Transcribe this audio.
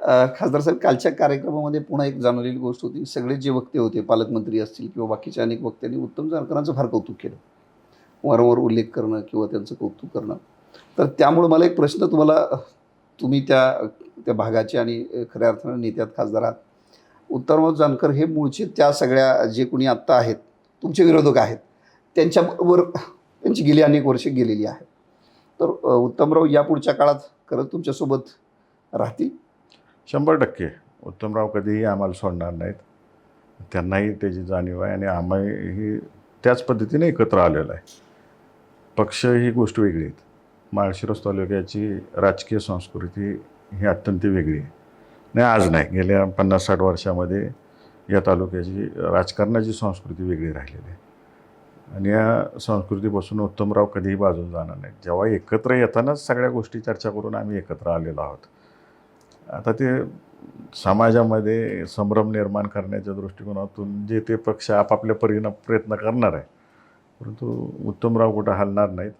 खासदार साहेब कालच्या कार्यक्रमामध्ये पुन्हा एक जाणवलेली गोष्ट होती. सगळे जे वक्ते होते पालकमंत्री असतील किंवा बाकीच्या अनेक वक्त्यांनी उत्तम जानकरांचं फार कौतुक केलं. वारंवार उल्लेख करणं किंवा त्यांचं कौतुक करणं. तर त्यामुळे मला एक प्रश्न तुम्हाला तुम्ही त्या त्या भागाचे आणि खऱ्या अर्थानं नेत्यात खासदार आहात. उत्तमराव जानकर हे मूळचे त्या सगळ्या जे कोणी आत्ता आहेत तुमचे विरोधक आहेत त्यांच्याबरोबर त्यांची गेली अनेक वर्षे गेलेली आहेत तर उत्तमराव या पुढच्या काळात खरंच तुमच्यासोबत राहतील. शंभर टक्के. उत्तमराव कधीही आम्हाला सोडणार नाहीत. त्यांनाही त्याची जाणीव आहे आणि आम्हाही त्याच पद्धतीने एकत्र आलेलं आहे. पक्ष ही गोष्ट वेगळी आहेत माळशिरस तालुक्याची राजकीय संस्कृती ही अत्यंत वेगळी आहे. नाही आज नाही. गेल्या पन्नास साठ वर्षामध्ये या तालुक्याची राजकारणाची संस्कृती वेगळी राहिलेली आहे. आणि या संस्कृतीपासून उत्तमराव कधीही बाजून जाणार नाहीत. जेव्हा एकत्र येतानाच सगळ्या गोष्टी चर्चा करून आम्ही एकत्र आलेलो आहोत. आता ते समाजामध्ये संभ्रम निर्माण करण्याच्या दृष्टिकोनातून जे ते पक्ष आपापल्या परीनं प्रयत्न करणार आहे परंतु उत्तमराव कुठं हलणार नाहीत.